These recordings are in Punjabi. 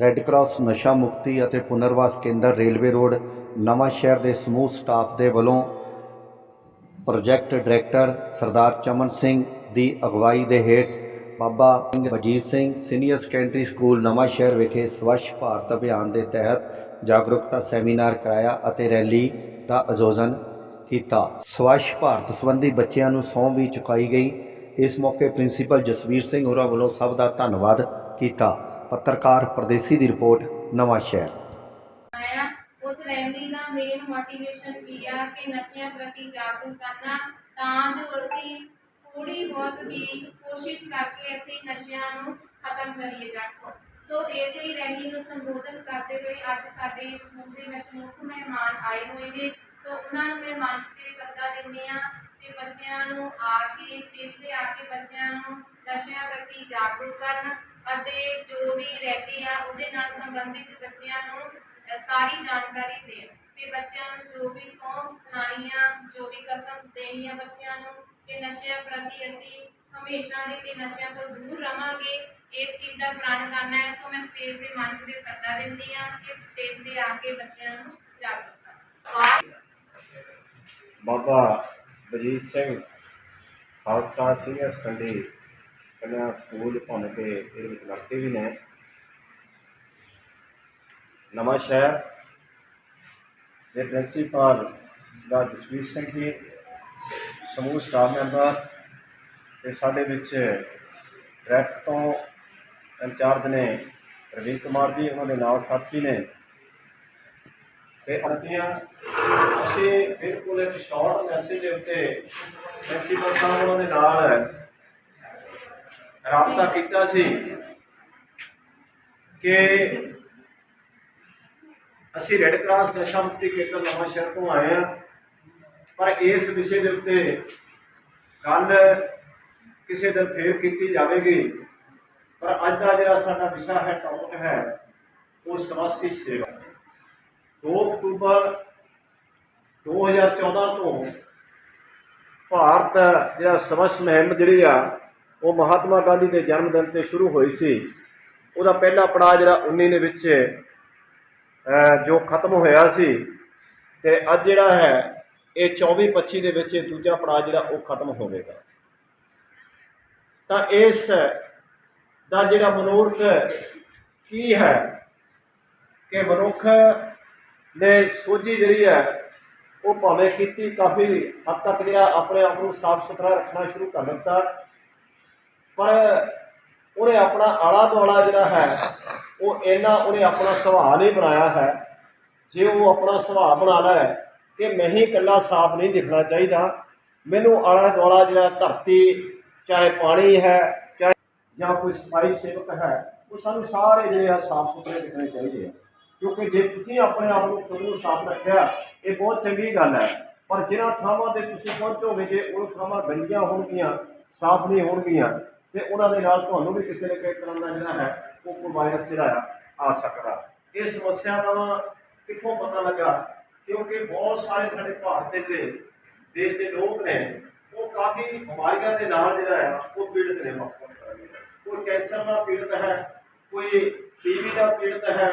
ਰੈੱਡ ਕਰਾਸ ਨਸ਼ਾ ਮੁਕਤੀ ਅਤੇ ਪੁਨਰਵਾਸ ਕੇਂਦਰ ਰੇਲਵੇ ਰੋਡ ਨਵਾਂ ਸ਼ਹਿਰ ਦੇ ਸਮੂਹ ਸਟਾਫ ਦੇ ਵੱਲੋਂ ਪ੍ਰੋਜੈਕਟ ਡਾਇਰੈਕਟਰ ਸਰਦਾਰ ਚਮਨ ਸਿੰਘ ਦੀ ਅਗਵਾਈ ਦੇ ਹੇਠ Baba Singh Vajit Singh senior secondary school Nawanshahr ਵਿਖੇ ਸਵੱਛ ਭਾਰਤ ਅਭਿਆਨ ਦੇ ਤਹਿਤ ਜਾਗਰੂਕਤਾ ਸੈਮੀਨਾਰ ਕਰਾਇਆ ਅਤੇ ਰੈਲੀ ਦਾ ਆਯੋਜਨ ਕੀਤਾ। ਸਵੱਛ ਭਾਰਤ ਸੰਬੰਧੀ ਬੱਚਿਆਂ ਨੂੰ ਸਹੁੰ ਵੀ ਚੁਕਾਈ ਗਈ। ਇਸ ਮੌਕੇ ਪ੍ਰਿੰਸੀਪਲ ਜਸਵੀਰ ਸਿੰਘ ਹੋਰਾਂ ਵੱਲੋਂ ਸਭ ਦਾ ਧੰਨਵਾਦ ਕੀਤਾ। ਪੱਤਰਕਾਰ ਪਰਦੇਸੀ ਦੀ ਰਿਪੋਰਟ, ਨਵਾਂ ਸ਼ਹਿਰ। ਆਇਆ, ਉਸ ਰੈਲੀ ਦਾ ਮੇਨ ਮੋਟੀਵੇਸ਼ਨ ਕੀ ਆ ਕਿ ਨਸ਼ਿਆਂ ਪ੍ਰਤੀ ਜਾਗਰੂਕ ਕਰਨਾ? ਤਾਂ ਜੋ ਅਸੀਂ ਥੋੜੀ ਬਹੁਤ ਵੀ ਕੋਸ਼ਿਸ਼ ਕਰਕੇ ਅਸੀਂ ਨਸ਼ਿਆਂ ਨੂੰ ਖਤਮ ਕਰੀਏ ਜੱਟ ਸੋ ਇਸੇ ਹੀ ਰੈਲੀ ਨੂੰ ਸੰਬੋਧਨ ਕਰਦੇ ਹੋਏ ਅੱਜ ਸਾਡੇ ਸਕੂਲ ਦੇ ਵਿੱਚ ਮੁੱਖ ਮਹਿਮਾਨ ਆਏ ਹੋਏ ਨੇ। ਸੋ ਉਹਨਾਂ ਨੂੰ ਮੈਂ ਮੰਚ ਤੇ ਸੱਦਾ ਦਿੰਦੀ ਆ ਤੇ ਬੱਚਿਆਂ ਨੂੰ ਆ ਕੇ ਸਟੇਜ ਤੇ ਆ ਕੇ ਬੱਚਿਆਂ ਨੂੰ ਨਸ਼ਿਆਂ ਪ੍ਰਤੀ ਜਾਗਰੂਕ ਕਰਨ। ਅਤੇ ਜੋ ਵੀ ਰੈਲੀ ਆ, ਉਹਦੇ ਨਾਲ ਸੰਬੰਧਿਤ ਬੱਚਿਆਂ ਨੂੰ ਸਾਰੀ ਜਾਣਕਾਰੀ ਦੇਣ। ਤੇ ਬੱਚਿਆਂ ਨੂੰ ਜੋ ਵੀ ਸਹੁੰ ਖਾਣੀ ਜੋ ਵੀ ਕਸਮ ਦੇਣੀ ਆ ਬੱਚਿਆਂ ਨੂੰ ਕਿ ਨਸ਼ਿਆਂ ਪ੍ਰਤੀ ਅਸੀਂ ਹਮੇਸ਼ਾ ਦੇ ਲਈ ਨਸ਼ਿਆਂ ਤੋਂ ਦੂਰ ਰਵਾਂਗੇ ਇਸ ਚੀਜ਼ ਦਾ ਪ੍ਰਣ ਕਰਨਾ ਹੈ, ਸੋ ਮੈਂ ਸਟੇਜ ਦੇ ਮੰਚ ਤੇ ਸੱਦਾ ਦਿੰਦੀ ਆ ਕਿ ਸਟੇਜ ਤੇ ਆ ਕੇ ਬੱਚਿਆਂ ਨੂੰ ਜਾਗਰੂਕ Baba Bajit Singh, Khalsa senior secondary Kanya school ਭੁੰਨ ਕੇ ਇਹਦੇ ਵਿੱਚ ਲੜਕੇ ਵੀ ਨੇ। ਨਵਾਂ ਸ਼ਹਿਰ ਦੇ ਪ੍ਰਿੰਸੀਪਲ ਦਾ ਜਸਵੀਰ ਸਿੰਘ ਜੀ, ਸਮੂਹ ਸਟਾਫ ਮੈਂਬਰ ਤੇ ਸਾਡੇ ਵਿੱਚ ਟਰੈਕ ਤੋਂ ਇੰਚਾਰਜ ਨੇ ਰਵੀਨ ਕੁਮਾਰ ਜੀ, ਉਹਨਾਂ ਦੇ ਨਾਲ ਸਾਥੀ ਨੇ। ਤੇ ਅੰਤੀਆਂ, ਅਸੀਂ ਬਿਲਕੁਲ ਇਸ ਸ਼ਾਰਟ ਮੈਸੇਜ ਦੇ ਉੱਤੇ ਪ੍ਰਿੰਸੀਪਲ ਸਾਹਿਬ ਉਹਨਾਂ ਦੇ ਨਾਲ ਰਾਬਤਾ ਕੀਤਾ ਸੀ ਕਿ ਅਸੀਂ ਰੈੱਡ ਕਰਾਸ ਨਸ਼ਾ ਮੁਕਤੀ ਕੇਂਦਰ ਨਵਾਂ ਸ਼ਹਿਰ ਤੋਂ ਆਏ ਹਾਂ। ਪਰ ਇਸ ਵਿਸ਼ੇ ਦੇ ਉੱਤੇ ਗੱਲ ਕਿਸੇ ਦਿਨ ਫੇਰ ਕੀਤੀ ਜਾਵੇਗੀ। ਪਰ ਅੱਜ ਦਾ ਜਿਹੜਾ ਸਾਡਾ ਵਿਸ਼ਾ ਹੈ ਟੌਪਿਕ ਹੈ, ਉਹ ਸਵਾਸਥੀ ਸੇਵਾ। 2 ਅਕਤੂਬਰ 2014 ਤੋਂ ਭਾਰਤ ਜਿਹੜਾ ਸਵੱਛ ਮੁਹਿੰਮ ਜਿਹੜੀ ਆ ਉਹ ਮਹਾਤਮਾ ਗਾਂਧੀ ਦੇ ਜਨਮ ਦਿਨ ਤੇ ਸ਼ੁਰੂ ਹੋਈ ਸੀ। ਉਹਦਾ ਪਹਿਲਾ ਪੜਾਅ ਜਿਹੜਾ 19 ਦੇ ਵਿੱਚ ਜੋ ਖਤਮ ਹੋਇਆ ਸੀ ਤੇ ਅੱਜ ਜਿਹੜਾ ਹੈ, ਇਹ 24 25 ਦੇ ਵਿੱਚ ਇਹ ਦੂਜਾ ਪੜਾਅ ਜਿਹੜਾ ਉਹ ਖਤਮ ਹੋਵੇਗਾ। ਤਾਂ ਇਸ ਦਾ ਜਿਹੜਾ ਮਨੋਰਥ ਕੀ ਹੈ ਕਿ ਮਨੁੱਖ ਨੇ ਸੋਝੀ ਜਿਹੜੀ ਹੈ, ਉਹ ਭਾਵੇਂ ਕੀਤੀ ਕਾਫੀ ਹੱਦ ਤੱਕ ਜਿਹੜਾ ਆਪਣੇ ਆਪ ਨੂੰ ਸਾਫ਼ ਸੁਥਰਾ ਰੱਖਣਾ ਸ਼ੁਰੂ ਕਰ ਦਿੱਤਾ। ਪਰ ਉਹਨੇ ਆਪਣਾ ਆਲਾ ਦੁਆਲਾ ਜਿਹੜਾ ਹੈ, ਉਹ ਇੰਨਾ ਉਹਨੇ ਆਪਣਾ ਸੁਭਾਅ ਨਹੀਂ ਬਣਾਇਆ ਹੈ। ਜੇ ਉਹ ਆਪਣਾ ਸੁਭਾਅ ਬਣਾ ਲੈ ਕਿ ਮੈਂ ਹੀ ਇਕੱਲਾ ਸਾਫ਼ ਨਹੀਂ ਦਿਖਣਾ ਚਾਹੀਦਾ। ਮੈਨੂੰ ਆਲਾ ਦੁਆਲਾ ਜਿਹੜਾ ਧਰਤੀ, ਚਾਹੇ ਪਾਣੀ ਹੈ, ਚਾਹੇ ਜਾਂ ਕੋਈ ਸਫ਼ਾਈ ਸੇਵਕ ਹੈ, ਉਹ ਸਾਨੂੰ ਸਾਰੇ ਜਿਹੜੇ ਆ ਸਾਫ਼ ਸੁਥਰੇ ਦਿਖਣੇ ਚਾਹੀਦੇ ਆ। ਕਿਉਂਕਿ ਜੇ ਤੁਸੀਂ ਆਪਣੇ ਆਪ ਨੂੰ ਖੁਦ ਨੂੰ ਸਾਫ਼ ਰੱਖਿਆ, ਇਹ ਬਹੁਤ ਚੰਗੀ ਗੱਲ ਹੈ। ਪਰ ਜਿਹਨਾਂ ਥਾਵਾਂ ਤੇ ਤੁਸੀਂ ਪਹੁੰਚੋਗੇ, ਜੇ ਉਹ ਥਾਵਾਂ ਗੰਦੀਆਂ ਹੋਣਗੀਆਂ, ਸਾਫ਼ ਨਹੀਂ ਹੋਣਗੀਆਂ ਤੇ ਉਹਨਾਂ ਦੇ ਨਾਲ ਤੁਹਾਨੂੰ ਵੀ ਕਿਸੇ ਨਾ ਕਿਸੇ ਤਰ੍ਹਾਂ ਦਾ ਜਿਹੜਾ ਹੈ, ਉਹ ਕੋਈ ਵਾਇਰਸ ਜਿਹੜਾ ਆ ਸਕਦਾ। ਇਹ ਸਮੱਸਿਆ ਦਾ ਕਿੱਥੋਂ ਪਤਾ ਲੱਗਾ? ਕਿਉਂਕਿ ਬਹੁਤ ਸਾਰੇ ਸਾਡੇ ਭਾਰਤ ਦੇ ਜਿਹੜੇ ਦੇਸ਼ ਦੇ ਲੋਕ ਨੇ, ਉਹ ਕਾਫੀ ਬਿਮਾਰੀਆਂ ਦੇ ਨਾਲ ਜਿਹੜਾ ਹੈ ਉਹ ਪੀੜਤ ਨੇ ਵੱਖ ਵੱਖ ਕੋਈ ਕੈਂਸਰ ਦਾ ਪੀੜਤ ਹੈ, ਕੋਈ ਟੀਵੀ ਦਾ ਪੀੜਤ ਹੈ,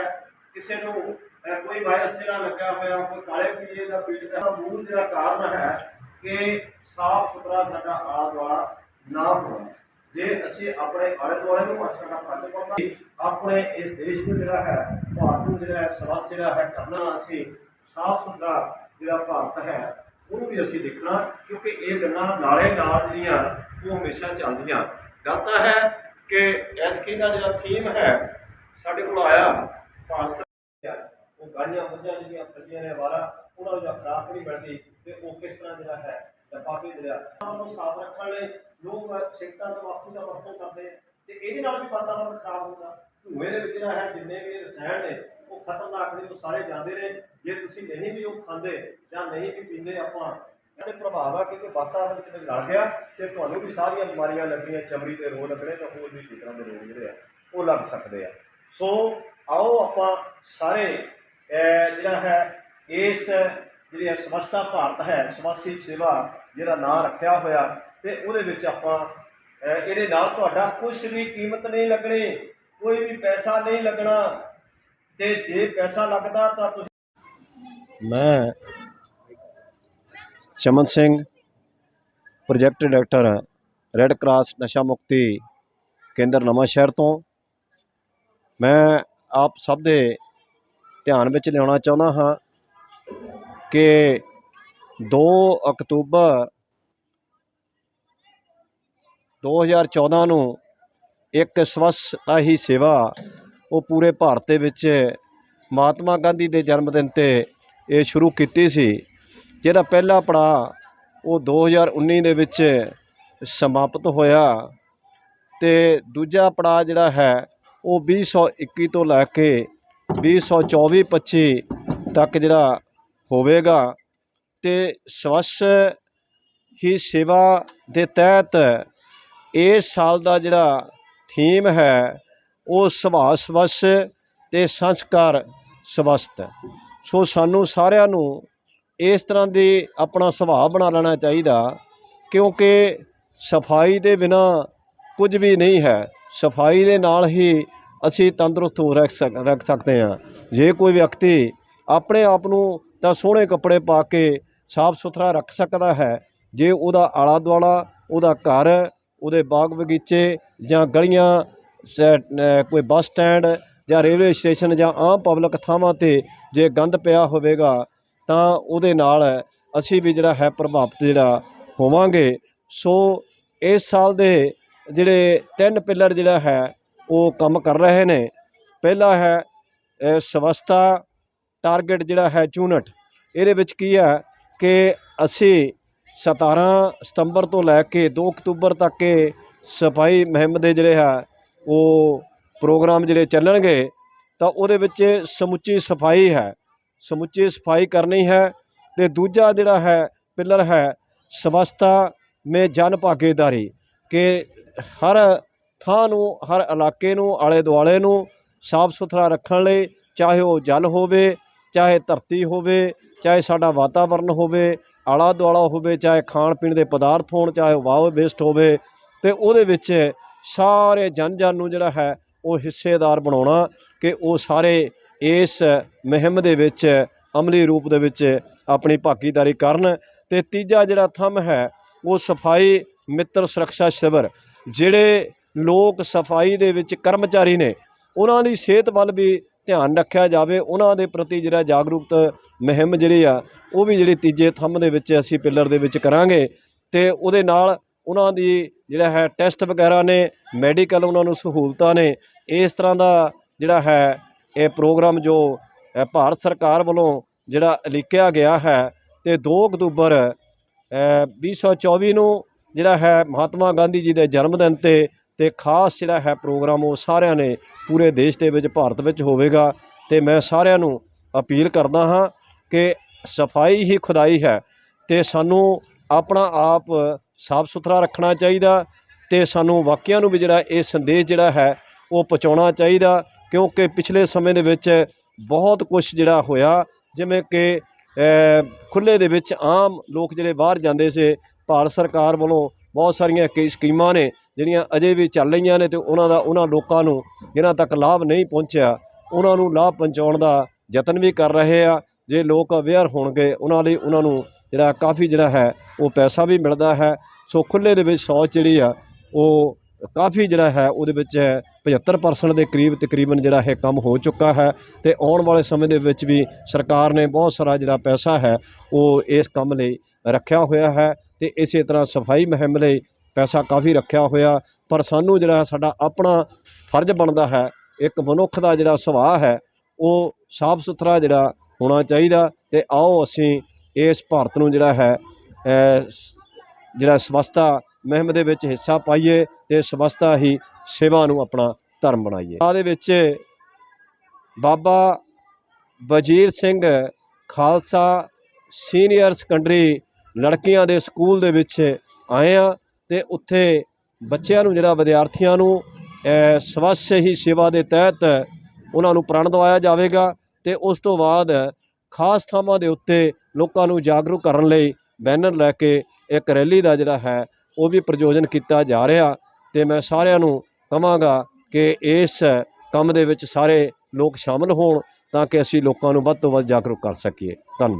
ਕਿਸੇ ਨੂੰ ਕੋਈ ਵਾਇਰਸ ਜਿਹੜਾ ਲੱਗਾ ਹੋਇਆ, ਕੋਈ ਕਾਲੇ ਪੀਲੇ ਦਾ ਪੀੜਤ ਹੈ ਮੂਲ ਜਿਹੜਾ ਕਾਰਨ ਹੈ ਕਿ ਸਾਫ਼ ਸੁਥਰਾ ਸਾਡਾ ਆਲਾ ਦੁਆਲਾ ਨਾ ਹੋਣਾ ਜੇ ਅਸੀਂ ਆਪਣੇ ਆਲੇ ਦੁਆਲੇ ਨੂੰ ਸਾਡਾ ਫਰਜ਼ ਪਾਉਂਦਾ ਆਪਣੇ ਇਸ ਦੇਸ਼ ਨੂੰ ਜਿਹੜਾ ਹੈ, ਭਾਰਤ ਨੂੰ ਜਿਹੜਾ ਹੈ ਸਵੱਛ ਜਿਹੜਾ ਹੈ ਕਰਨਾ ਅਸੀਂ ਸਾਫ਼ ਸੁਥਰਾ ਜਿਹੜਾ ਭਾਰਤ ਹੈ, ਉਹਨੂੰ ਵੀ ਅਸੀਂ ਦੇਖਣਾ, ਕਿਉਂਕਿ ਇਹ ਗੱਲਾਂ ਨਾਲੇ ਨਾਲ ਜਿਹੜੀਆਂ ਉਹ ਹਮੇਸ਼ਾ ਚੱਲਦੀਆਂ। ਗੱਲ ਤਾਂ ਹੈ ਕਿ ਐਸਕੇ ਦਾ ਜਿਹੜਾ ਥੀਮ ਹੈ, ਸਾਡੇ ਕੋਲ ਆਇਆ ਭਾਰਤ ਸਰਕਾਰ ਉਹ ਗਾਈਆਂ ਮੱਝਾਂ ਜਿਹੜੀਆਂ ਫਸੀਆਂ ਨੇ ਵਾਰਾ ਉਹਨਾਂ ਨੂੰ ਜਾਂ ਖਰਾਕ ਨਹੀਂ ਮਿਲਦੀ ਤੇ ਉਹ ਕਿਸ ਤਰ੍ਹਾਂ ਜਿਹੜਾ ਹੈ ਡੱਬਾ ਭੇਜ ਰਿਹਾ ਉਹਨਾਂ ਨੂੰ ਸਾਫ਼ ਰੱਖਣ ਲਈ ਦਾ ਵਰਤੋਂ ਕਰਦੇ ਆ ਤੇ ਇਹਦੇ ਨਾਲ ਵੀ ਵਾਤਾਵਰਨ ਖਰਾਬ ਹੁੰਦਾ। ਧੂਏ ਦੇ ਵਿੱਚ ਜਿਹੜਾ ਹੈ, ਜਿੰਨੇ ਵੀ ਰਸਾਇਣ ਨੇ, ਉਹ ਖਤਰਨਾਕ ਨੇ ਉਹ ਸਾਰੇ ਜਾਂਦੇ ਨੇ। ਜੇ ਤੁਸੀਂ ਨਹੀਂ ਵੀ ਉਹ ਖਾਂਦੇ ਜਾਂ ਨਹੀਂ ਵੀ ਪੀਂਦੇ ਆਪਾਂ, ਇਹਦੇ ਪ੍ਰਭਾਵ ਆ ਕਿ ਵਾਤਾਵਰਣ ਕਿਤੇ ਲੜ ਗਿਆ ਤੇ ਤੁਹਾਨੂੰ ਵੀ ਸਾਰੀਆਂ ਬਿਮਾਰੀਆਂ ਲੱਗਣੀਆਂ, ਚਮੜੀ ਦੇ ਰੋਗ ਲੱਗਣੇ ਤੇ ਹੋਰ ਵੀ ਤਰ੍ਹਾਂ ਦੇ ਰੋਗ ਜਿਹੜੇ ਆ, ਉਹ ਲੱਗ ਸਕਦੇ ਆ। ਸੋ ਆਓ ਆਪਾਂ ਸਾਰੇ ਜਿਹੜਾ ਹੈ, ਇਸ ਜਿਹੜੀ ਹੈ ਸਮਸਤਾ ਭਾਰਤ ਹੈ ਸਮਾਸੀ ਸੇਵਾ ਜਿਹੜਾ ਨਾਂ ਰੱਖਿਆ ਹੋਇਆ ਤੇ ਉਹਦੇ ਵਿੱਚ ਆਪਾਂ ਇਹਦੇ ਨਾਲ ਤੁਹਾਡਾ ਕੁਝ ਵੀ ਕੀਮਤ ਨਹੀਂ ਲੱਗਣੀ, ਕੋਈ ਵੀ ਪੈਸਾ ਨਹੀਂ ਲੱਗਣਾ। ਤੇ ਜੇ ਪੈਸਾ ਲੱਗਦਾ ਤਾਂ ਤੁਸੀਂ ਮੈਂ Chaman Singh, project director, red cross ਨਸ਼ਾ ਮੁਕਤੀ ਕੇਂਦਰ ਨਵਾਂ ਸ਼ਹਿਰ ਤੋਂ। ਮੈਂ ਆਪ ਸਭ ਦੇ ਧਿਆਨ ਵਿੱਚ ਲਿਆਉਣਾ ਚਾਹੁੰਦਾ ਹਾਂ ਕਿ 2 ਅਕਤੂਬਰ 2014 ਨੂੰ ਇੱਕ ਸਵੱਛਤਾ ਹੀ ਸੇਵਾ ਉਹ ਪੂਰੇ ਭਾਰਤ ਦੇ ਵਿੱਚ ਮਹਾਤਮਾ ਗਾਂਧੀ ਦੇ ਜਨਮ ਦਿਨ ਤੇ ਇਹ ਸ਼ੁਰੂ ਕੀਤੀ ਸੀ, ਜਿਹਦਾ ਪਹਿਲਾ ਪੜਾਅ ਉਹ 2019 ਦੇ ਵਿੱਚ ਸਮਾਪਤ ਹੋਇਆ ਤੇ ਦੂਜਾ ਪੜਾਅ ਜਿਹੜਾ ਹੈ ਉਹ 2021 ਤੋਂ ਲੈ ਕੇ 2024-25 ਤੱਕ ਜਿਹੜਾ ਹੋਵੇਗਾ ਤੇ ਸਵੱਛ ਹੀ ਸੇਵਾ ਦੇ ਤਹਿਤ ਇਸ ਸਾਲ ਦਾ ਜਿਹੜਾ ਥੀਮ ਹੈ, ਉਹ ਸੁਭਾਅ ਸਵੱਛ ਤੇ ਸੰਸਕਾਰ ਸਵਸਥ ਸੋ ਸਾਨੂੰ ਸਾਰਿਆਂ ਨੂੰ ਇਸ ਤਰ੍ਹਾਂ ਦੀ ਆਪਣਾ ਸੁਭਾਅ ਬਣਾ ਲੈਣਾ ਚਾਹੀਦਾ, ਕਿਉਂਕਿ ਸਫ਼ਾਈ ਦੇ ਬਿਨਾ ਕੁਝ ਵੀ ਨਹੀਂ ਹੈ। ਸਫ਼ਾਈ ਦੇ ਨਾਲ ਹੀ ਅਸੀਂ ਤੰਦਰੁਸਤ ਹੋ ਰੱਖ ਸਕ, ਰੱਖ ਸਕਦੇ ਹਾਂ। ਜੇ ਕੋਈ ਵਿਅਕਤੀ ਆਪਣੇ ਆਪ ਨੂੰ ਤਾਂ ਸੋਹਣੇ ਕੱਪੜੇ ਪਾ ਕੇ ਸਾਫ਼ ਸੁਥਰਾ ਰੱਖ ਸਕਦਾ ਹੈ, ਜੇ ਉਹਦਾ ਆਲਾ ਦੁਆਲਾ ਉਹਦਾ ਘਰ ਉਹਦੇ ਬਾਗ ਬਗੀਚੇ ਜਾਂ ਗਲੀਆਂ ਕੋਈ ਬੱਸ ਸਟੈਂਡ ਜਾਂ ਰੇਲਵੇ ਸਟੇਸ਼ਨ ਜਾਂ ਆਮ ਪਬਲਿਕ ਥਾਵਾਂ ਤੇ ਜੇ ਗੰਦ ਪਿਆ ਹੋਵੇਗਾ ਤਾਂ ਉਹਦੇ ਨਾਲ ਅਸੀਂ ਵੀ ਜਿਹੜਾ ਹੈ ਪ੍ਰਭਾਵਿਤ ਜਿਹੜਾ ਹੋਵਾਂਗੇ। ਸੋ ਇਸ ਸਾਲ ਦੇ ਜਿਹੜੇ ਤਿੰਨ ਪਿੱਲਰ ਜਿਹੜਾ ਹੈ ਉਹ ਕੰਮ ਕਰ ਰਹੇ ਨੇ। ਪਹਿਲਾ ਹੈ ਅ, ਸਵਸਥਾ ਟਾਰਗੇਟ ਜਿਹੜਾ ਹੈ ਚੂਨਟ। ਇਹਦੇ ਵਿੱਚ ਕੀ ਹੈ ਕਿ ਅਸੀਂ 17 ਸਤੰਬਰ ਤੋਂ ਲੈ ਕੇ 2 ਅਕਤੂਬਰ ਤੱਕ ਇਹ ਸਫ਼ਾਈ ਮੁਹਿੰਮ ਦੇ ਜਿਹੜੇ ਹੈ, ਉਹ ਪ੍ਰੋਗਰਾਮ ਜਿਹੜੇ ਚੱਲਣਗੇ, ਤਾਂ ਉਹਦੇ ਵਿੱਚ ਸਮੁੱਚੀ ਸਫ਼ਾਈ ਹੈ। ਸਮੁੱਚੀ ਸਫ਼ਾਈ ਕਰਨੀ ਹੈ ਤੇ ਦੂਜਾ ਜਿਹੜਾ ਹੈ, ਪਿੱਲਰ ਹੈ, ਸਵਸਥਾ ਮੇ ਜਨ ਭਾਗੀਦਾਰੀ, ਕਿ ਹਰ ਥਾਂ ਨੂੰ, ਹਰ ਇਲਾਕੇ ਨੂੰ, ਆਲੇ ਦੁਆਲੇ ਨੂੰ ਸਾਫ਼ ਸੁਥਰਾ ਰੱਖਣ ਲਈ, ਚਾਹੇ ਉਹ ਜਲ ਹੋਵੇ, ਚਾਹੇ ਧਰਤੀ ਹੋਵੇ, ਚਾਹੇ ਸਾਡਾ ਵਾਤਾਵਰਨ ਹੋਵੇ ਆਲਾ ਦੁਆਲਾ ਹੋਵੇ, ਚਾਹੇ ਖਾਣ ਪੀਣ ਦੇ ਪਦਾਰਥ ਹੋਣ, ਚਾਹੇ ਵਾਹ ਵੇਸਟ ਹੋਵੇ, ਤੇ ਉਹਦੇ ਵਿੱਚ ਸਾਰੇ ਜਨ ਜਨ ਨੂੰ ਜਿਹੜਾ ਹੈ ਉਹ ਹਿੱਸੇਦਾਰ ਬਣਾਉਣਾ ਕਿ ਉਹ ਸਾਰੇ ਇਸ ਮੁਹਿੰਮ ਦੇ ਵਿੱਚ, ਅਮਲੀ ਰੂਪ ਦੇ ਵਿੱਚ ਆਪਣੀ ਭਾਗੀਦਾਰੀ ਕਰਨ। ਤੇ ਤੀਜਾ ਜਿਹੜਾ ਥੰਮ ਹੈ, ਉਹ ਸਫ਼ਾਈ ਮਿੱਤਰ ਸੁਰੱਖਿਆ ਸ਼ਿਵਰ ਜਿਹੜੇ ਲੋਕ ਸਫ਼ਾਈ ਦੇ ਵਿੱਚ ਕਰਮਚਾਰੀ ਨੇ, ਉਹਨਾਂ ਦੀ ਸਿਹਤ ਵੱਲ ਵੀ ਧਿਆਨ ਰੱਖਿਆ ਜਾਵੇ ਉਹਨਾਂ ਦੇ ਪ੍ਰਤੀ ਜਿਹੜਾ ਜਾਗਰੂਕਤ ਮੁਹਿੰਮ ਜਿਹੜੀ ਆ ਉਹ ਵੀ ਜਿਹੜੀ ਤੀਜੇ ਥੰਮ ਦੇ ਵਿੱਚ ਅਸੀਂ ਪਿੱਲਰ ਦੇ ਵਿੱਚ ਕਰਾਂਗੇ ਤੇ ਉਹਦੇ ਨਾਲ ਉਹਨਾਂ ਦੀ ਜਿਹੜਾ ਹੈ ਟੈਸਟ ਵਗੈਰਾ ਨੇ ਮੈਡੀਕਲ ਉਹਨਾਂ ਨੂੰ ਸਹੂਲਤਾਂ ਨੇ ਇਸ ਤਰ੍ਹਾਂ ਦਾ ਜਿਹੜਾ ਹੈ ਇਹ ਪ੍ਰੋਗਰਾਮ ਜੋ ਭਾਰਤ ਸਰਕਾਰ ਵੱਲੋਂ ਜਿਹੜਾ ਲਿਖਿਆ ਗਿਆ ਹੈ ਤੇ 2 ਅਕਤੂਬਰ ਅ, 2024 ਨੂੰ ਜਿਹੜਾ ਹੈ ਮਹਾਤਮਾ ਗਾਂਧੀ ਜੀ ਦੇ ਜਨਮ ਦਿਨ ਤੇ ਤੇ ਖਾਸ ਜਿਹੜਾ ਹੈ ਪ੍ਰੋਗਰਾਮ ਉਹ ਸਾਰਿਆਂ ਨੇ ਪੂਰੇ ਦੇਸ਼ ਦੇ ਵਿੱਚ, ਭਾਰਤ ਵਿੱਚ ਹੋਵੇਗਾ। ਤੇ ਮੈਂ ਸਾਰਿਆਂ ਨੂੰ ਅਪੀਲ ਕਰਦਾ ਹਾਂ ਕਿ ਸਫ਼ਾਈ ਹੀ ਖੁਦਾਈ ਹੈ ਤੇ ਸਾਨੂੰ ਆਪਣਾ ਆਪ ਸਾਫ਼ ਸੁਥਰਾ ਰੱਖਣਾ ਚਾਹੀਦਾ ਤੇ ਸਾਨੂੰ ਵਾਕਿਆਂ ਨੂੰ ਵੀ ਜਿਹੜਾ ਇਹ ਸੰਦੇਸ਼ ਜਿਹੜਾ ਹੈ ਉਹ ਪਹੁੰਚਾਉਣਾ ਚਾਹੀਦਾ, ਕਿਉਂਕਿ ਪਿਛਲੇ ਸਮੇਂ ਦੇ ਵਿੱਚ ਬਹੁਤ ਕੁਝ ਜਿਹੜਾ ਹੋਇਆ, ਜਿਵੇਂ ਕਿ ਖੁੱਲੇ ਦੇ ਵਿੱਚ ਆਮ ਲੋਕ ਜਿਹੜੇ ਬਾਹਰ ਜਾਂਦੇ ਸੀ, ਭਾਰਤ ਸਰਕਾਰ ਵੱਲੋਂ ਬਹੁਤ ਸਾਰੀਆਂ ਕਈ ਸਕੀਮਾਂ ਨੇ, ਜਿਹੜੀਆਂ ਅਜੇ ਵੀ ਚੱਲ ਰਹੀਆਂ ਨੇ ਤੇ ਉਹਨਾਂ ਦਾ, ਉਹਨਾਂ ਲੋਕਾਂ ਨੂੰ ਜਿਨ੍ਹਾਂ ਤੱਕ ਲਾਭ ਨਹੀਂ ਪਹੁੰਚਿਆ, ਉਹਨਾਂ ਨੂੰ ਲਾਭ ਪਹੁੰਚਾਉਣ ਦਾ ਯਤਨ ਵੀ ਕਰ ਰਹੇ ਆ। ਜੇ ਲੋਕ ਅਵੇਅਰ ਹੋਣਗੇ, ਉਹਨਾਂ ਲਈ ਉਹਨਾਂ ਨੂੰ ਜਿਹੜਾ ਕਾਫੀ ਜਿਹੜਾ ਹੈ, ਉਹ ਪੈਸਾ ਵੀ ਮਿਲਦਾ ਹੈ। ਸੋ ਖੁੱਲੇ ਦੇ ਵਿੱਚ ਸ਼ੌਚ ਜਿਹੜੀ ਆ, ਉਹ ਕਾਫੀ ਜਿਹੜਾ ਹੈ, ਉਹਦੇ ਵਿੱਚ 75% ਦੇ ਕਰੀਬ ਤਕਰੀਬਨ ਜਿਹੜਾ ਇਹ ਕੰਮ ਹੋ ਚੁੱਕਾ ਹੈ ਤੇ ਆਉਣ ਵਾਲੇ ਸਮੇਂ ਦੇ ਵਿੱਚ ਵੀ ਸਰਕਾਰ ਨੇ ਬਹੁਤ ਸਾਰਾ ਜਿਹੜਾ ਪੈਸਾ ਹੈ, ਉਹ ਇਸ ਕੰਮ ਲਈ ਰੱਖਿਆ ਹੋਇਆ ਹੈ। ਤੇ ਇਸੇ ਤਰ੍ਹਾਂ ਸਫ਼ਾਈ ਮੁਹਿੰਮ ਲਈ ਪੈਸਾ ਕਾਫੀ ਰੱਖਿਆ ਹੋਇਆ, ਪਰ ਸਾਨੂੰ ਜਿਹੜਾ ਸਾਡਾ ਆਪਣਾ ਫਰਜ਼ ਬਣਦਾ ਹੈ, ਇੱਕ ਮਨੁੱਖ ਦਾ ਜਿਹੜਾ ਸੁਭਾਅ ਹੈ, ਉਹ ਸਾਫ਼ ਸੁਥਰਾ ਜਿਹੜਾ ਹੋਣਾ ਚਾਹੀਦਾ ਤੇ ਆਓ ਅਸੀਂ ਇਸ ਭਾਰਤ ਨੂੰ ਜਿਹੜਾ ਹੈ ਜਿਹੜਾ ਸਵਸਥਾ ਮੁਹਿੰਮ ਦੇ ਵਿੱਚ ਹਿੱਸਾ ਪਾਈਏ ਤੇ ਸਵਸਥਾ ਹੀ ਸੇਵਾ ਨੂੰ ਆਪਣਾ ਧਰਮ ਬਣਾਈਏ। ਆ ਦੇ ਵਿੱਚ ਬਾਬਾ ਵਜੀਰ ਸਿੰਘ ਖਾਲਸਾ ਸੀਨੀਅਰ ਸੈਕੰਡਰੀ ਲੜਕੀਆਂ ਦੇ ਸਕੂਲ ਦੇ ਵਿੱਚ ਆਏ ਆ ਤੇ ਉੱਥੇ ਬੱਚਿਆਂ ਨੂੰ ਜਿਹੜਾ ਵਿਦਿਆਰਥੀਆਂ ਨੂੰ ਅਹ, ਸਵੱਛ ਹੀ ਸੇਵਾ ਦੇ ਤਹਿਤ ਉਹਨਾਂ ਨੂੰ ਪ੍ਰਣ ਦਵਾਇਆ ਜਾਵੇਗਾ ਤੇ ਉਸ ਤੋਂ ਬਾਅਦ ਖਾਸ ਥਾਵਾਂ ਦੇ ਉੱਤੇ ਲੋਕਾਂ ਨੂੰ ਜਾਗਰੂਕ ਕਰਨ ਲਈ ਬੈਨਰ ਲੈ ਕੇ ਇੱਕ ਰੈਲੀ ਦਾ ਜਿਹੜਾ ਹੈ ਉਹ ਵੀ ਪ੍ਰਯੋਜਨ ਕੀਤਾ ਜਾ ਰਿਹਾ ਤੇ ਮੈਂ ਸਾਰਿਆਂ ਨੂੰ ਕਹਾਂਗਾ ਕਿ ਇਸ ਕੰਮ ਦੇ ਵਿੱਚ ਸਾਰੇ ਲੋਕ ਸ਼ਾਮਲ ਹੋਣ ਤਾਂ ਕਿ ਅਸੀਂ ਲੋਕਾਂ ਨੂੰ ਵੱਧ ਤੋਂ ਵੱਧ ਜਾਗਰੂਕ ਕਰ ਸਕੀਏ। ਧੰਨਵਾਦ।